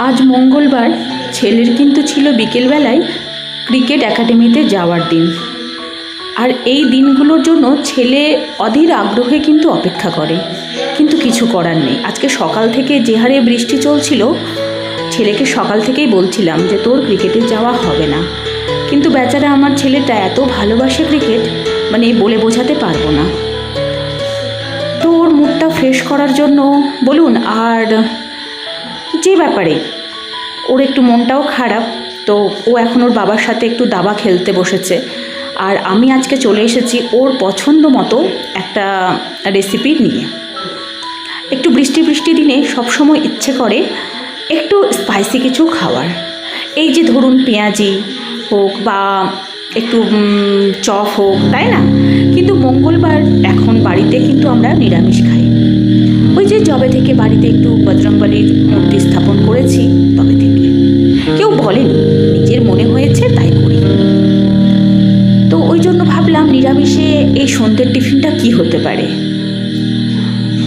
আজ মঙ্গলবার, ছেলের কিন্তু ছিল বিকেলবেলায় ক্রিকেট একাডেমিতে যাওয়ার দিন। আর এই দিনগুলোর জন্য ছেলে অধীর আগ্রহে কিন্তু অপেক্ষা করে। কিন্তু কিছু করার নেই। আজকে সকাল থেকে যে হারে বৃষ্টি চলছিল, ছেলেকে সকাল থেকেই বলছিলাম যে, তোর ক্রিকেটে যাওয়া হবে না। কিন্তু বেচারা আমার ছেলেটা এত ভালোবাসে ক্রিকেট মানে বলে বোঝাতে পারব না। তো ওর মুডটা ফ্রেশ করার জন্য বলুন, আর যে ব্যাপারে? ওর একটু মনটাও খারাপ, তো ও এখন ওর বাবার সাথে একটু দাবা খেলতে বসেছে। আর আমি আজকে চলে এসেছি ওর পছন্দ মতো একটা রেসিপি নিয়ে। একটু বৃষ্টি বৃষ্টি দিনে সবসময় ইচ্ছে করে একটু স্পাইসি কিছু খাওয়ার। এই যে ধরুন পেঁয়াজি হোক বা একটু চপ হোক, তাই না? কিন্তু মঙ্গলবার এখন বাড়িতে কিন্তু আমরা নিরামিষ খাই। ওই যে জবে থেকে বাড়িতে একটু বজরংবলির মূর্তি স্থাপন করেছি, তবে থেকে। কেউ বলেনি, নিজের মনে হয়েছে তাই করি। তো ওই জন্য ভাবলাম নিরামিষে এই সন্ধ্যের টিফিনটা কি হতে পারে?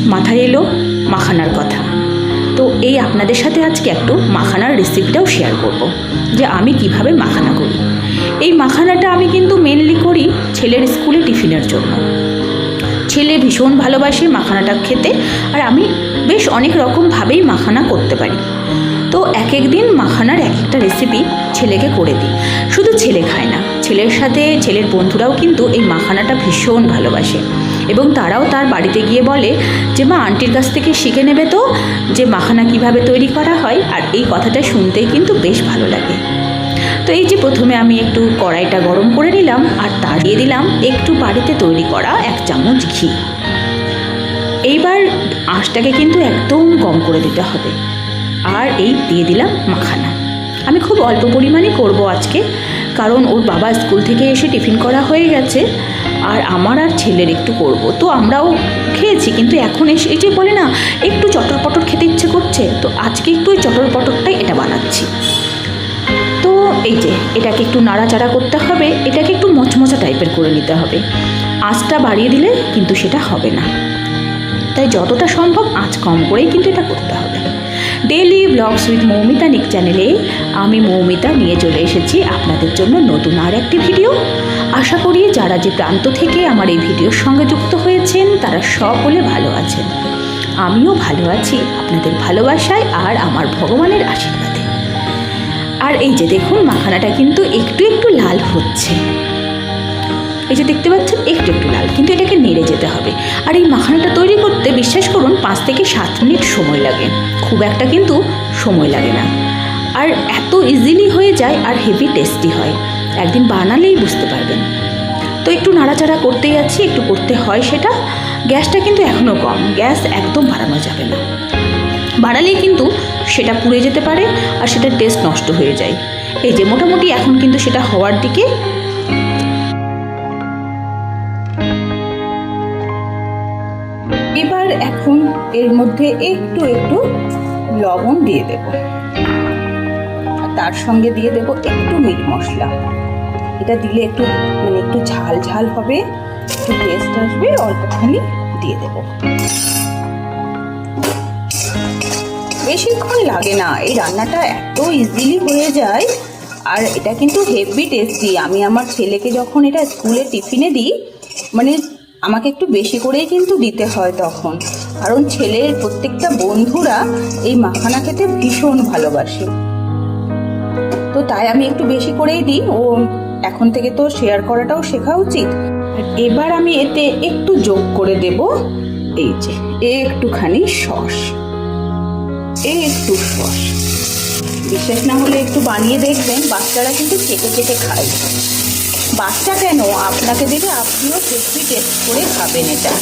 মাথায় এলো মাখানার কথা। তো এই আপনাদের সাথে আজকে একটু মাখানার রেসিপিটাও শেয়ার করব, যে আমি কীভাবে মাখানা করি। এই মাখানাটা আমি কিন্তু মেনলি করি ছেলের স্কুলে টিফিনের জন্য। ছেলে ভীষণ ভালোবাসে মাখানাটা খেতে, আর আমি বেশ অনেক রকমভাবেই মাখানা করতে পারি। তো এক এক দিন মাখানার এক একটা রেসিপি ছেলেকে করে দিই। শুধু ছেলে খায় না, ছেলের সাথে ছেলের বন্ধুরাও কিন্তু এই মাখানাটা ভীষণ ভালোবাসে। এবং তারাও তার বাড়িতে গিয়ে বলে যে, মা, আন্টির কাছ থেকে শিখে নেবে তো যে মাখানা কীভাবে তৈরি করা হয়। আর এই কথাটা শুনতেই কিন্তু বেশ ভালো লাগে। তো এই যে প্রথমে আমি একটু কড়াইটা গরম করে নিলাম, আর তার দিয়ে দিলাম একটু বাড়িতে তৈরি করা এক চামচ ঘি। এইবার আঁশটাকে কিন্তু একদম কম করে দিতে হবে। আর এই দিয়ে দিলাম মাখানা। আমি খুব অল্প পরিমাণে করব আজকে, কারণ ওর বাবা স্কুল থেকে এসে টিফিন করা হয়ে গেছে, আর আমার আর ছেলের একটু করব। তো আমরাও খেয়েছি, কিন্তু এখন এসে এই যে বলে না, একটু চটর পটর খেতে ইচ্ছে করছে, তো আজকে একটু ওই চটর পটরটাই এটা বানাচ্ছি। এই যে, এটাকে একটু নাড়াচাড়া করতে হবে, এটাকে একটু মচমচা টাইপের করে নিতে হবে। আঁচটা বাড়িয়ে দিলে কিন্তু সেটা হবে না। তাই যতটা সম্ভব আঁচ কম করেই কিন্তু এটা করতে হবে। ডেইলি ব্লগস উইথ মৌমিতা নিক চ্যানেলে আমি মৌমিতা নিয়ে চলে এসেছি আপনাদের জন্য নতুন আর একটি ভিডিও। আশা করি যারা যে প্রান্ত থেকে আমার এই ভিডিওর সঙ্গে যুক্ত হয়েছেন, তারা সকলে ভালো আছেন। আমিও ভালো আছি। আপনাদের ভালোবাসায় আর আমার ভগবানের আশীর্বাদে। আর এই যে দেখুন, মাখানাটা কিন্তু একটু একটু লাল হচ্ছে। এই যে দেখতে পাচ্ছেন, একটু একটু লাল, কিন্তু এটাকে নেড়ে যেতে হবে। আর এই মাখানাটা তৈরি করতে বিশ্বাস করুন, পাঁচ থেকে সাত মিনিট সময় লাগে। খুব একটা কিন্তু সময় লাগে না। আর এত ইজিলি হয়ে যায় আর হেভি টেস্টি হয়। একদিন বানালেই বুঝতে পারবেন। তো একটু নাড়াচাড়া করতেই আছি, একটু করতে হয় সেটা। গ্যাসটা কিন্তু এখনও কম। গ্যাস একদম বাড়ানো যাবে না। বাড়ালেই কিন্তু সেটা পুড়ে যেতে পারে আর সেটার টেস্ট নষ্ট হয়ে যায়। এই যে মোটামুটি এখন কিন্তু সেটা হওয়ার দিকে এবার এখন এর মধ্যে একটু একটু লবণ দিয়ে দেব। তার সঙ্গে দিয়ে দেব একটু মিট মশলা। এটা দিলে একটু মানে একটু ঝাল ঝাল হবে, একটু টেস্ট আসবে, অল্পখানি দিয়ে দেব। বেশিক্ষণ লাগে না। এই রান্নাটা এত ইজিলি হয়ে যায়। আর এটা কিন্তু হেভি টেস্টি আমি আমার ছেলেকে যখন এটা স্কুলে টিফিনে দিই মানে আমাকে একটু বেশি করেই কিন্তু দিতে হয় তখন। কারণ ছেলের প্রত্যেকটা বন্ধুরা এই মাখানা খেতে ভীষণ ভালোবাসে। তো তাই আমি একটু বেশি করেই দিই। ও এখন থেকে তো শেয়ার করাটাও শেখা উচিত। এবার আমি এতে একটু যোগ করে দেব। এই যে, একটুখানি সস। একটু সস বিশেষ না হলে একটু বানিয়ে দেখবেন, বাচ্চারা কিন্তু চেটে চেটে খায়। বাচ্চা কেন? আপনাকে দিলে আপনিও হেভি টেস্ট করে খাবেন এটা।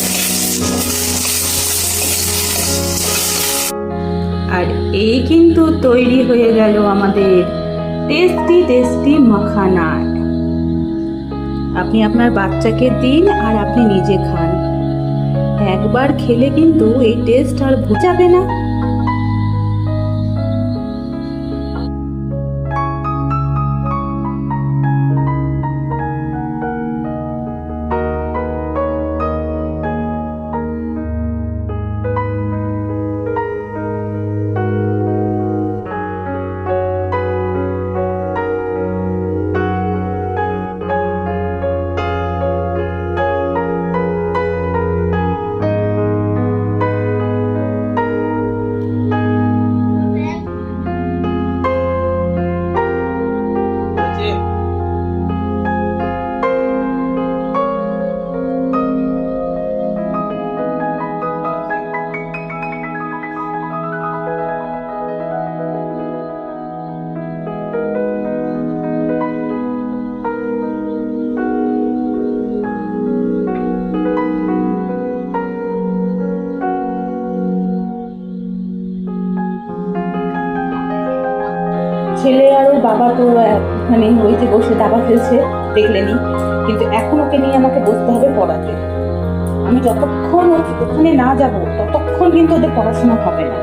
আর এই কিন্তু তৈরি হয়ে গেল আমাদের টেস্টি টেস্টি মাখানা। আপনি আপনার বাচ্চাকে দিন আর আপনি নিজে খান। একবার খেলে কিন্তু এই টেস্ট আর ভুজাবে না। বাবা তো মানে যে বসে দাবা খেলছে দেখলেনি কিন্তু এখন ওকে নিয়ে আমাকে বসতে হবে পড়াতে। আমি যতক্ষণ ওখানে না যাব, ততক্ষণ কিন্তু ওদের পড়াশোনা হবে না।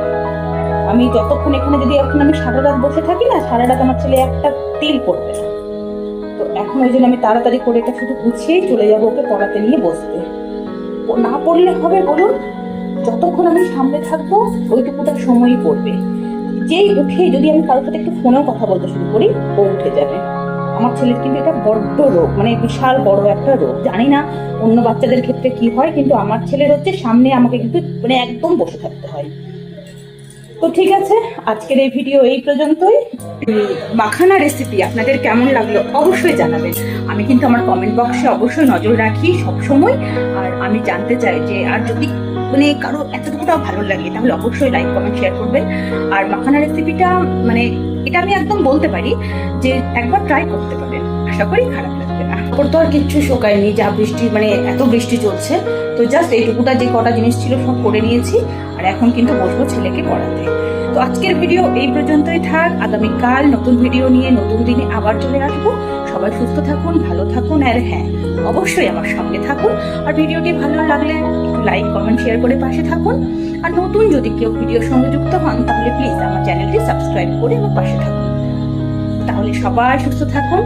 আমি যতক্ষণ এখানে যদি এখন আমি সারা রাত বসে থাকি না, সারা রাত আমার ছেলে একটা তিল পড়বে না। তো এখন ওই জন্য আমি তাড়াতাড়ি করে এটা শুধু গুছিয়েই চলে যাব ওকে পড়াতে নিয়ে বসতে। না পড়লে হবে বলুন, যতক্ষণ আমি সামনে থাকব, ওইটুকুটা সময়ই পড়বে। যেই উঠে যদি আমি কারোর সাথে একটু ফোনেও কথা বলতে শুরু করি, ও উঠে যাবে। আমার ছেলের কিন্তু এটা বড্ড রোগ মানে বিশাল বড় একটা রোগ। জানি না অন্য বাচ্চাদের ক্ষেত্রে কি হয়, কিন্তু আমার ছেলের হচ্ছে সামনে আমাকে কিন্তু মানে একদম বসে থাকতে হয়। তো ঠিক আছে, আজকের এই ভিডিও এই পর্যন্তই। মাখানা রেসিপি আপনাদের কেমন লাগল অবশ্যই জানাবেন। আমি কিন্তু আমার কমেন্ট বক্সে অবশ্যই নজর রাখি সব সময় আর আমি জানতে চাই যে, আর যদি মানে কারও এতটুকুটাও ভালো লাগে, তাহলে অবশ্যই লাইক কমেন্ট শেয়ার করবেন। আর মাখানা রেসিপিটা মানে এটা আমি একদম বলতে পারি যে, একবার ট্রাই করতে পারেন। আশা করি খারাপ লাগবে না। তো আর কিচ্ছু শোকায়নি, যা বৃষ্টি মানে এত বৃষ্টি চলছে। তো জাস্ট এইটুকুটা যে কটা জিনিস ছিল সব করে নিয়েছি। আর এখন কিন্তু বসবো ছেলেকে পড়াতে। তো আজকের ভিডিও এই পর্যন্তই থাক। আগামীকাল নতুন ভিডিও নিয়ে নতুন দিনে আবার চলে আসব। সবাই সুস্থ থাকুন, ভালো থাকুন, আর হ্যাঁ অবশ্যই আমার সঙ্গে থাকুন। আর ভিডিওটি ভালো লাগলে লাইক কমেন্ট শেয়ার করে পাশে থাকুন। আর নতুন যদি কেউ ভিডিওর সঙ্গে যুক্ত হন, তাহলে প্লিজ আমার চ্যানেলটি সাবস্ক্রাইব করে আমার পাশে থাকুন। তাহলে সবাই সুস্থ থাকুন।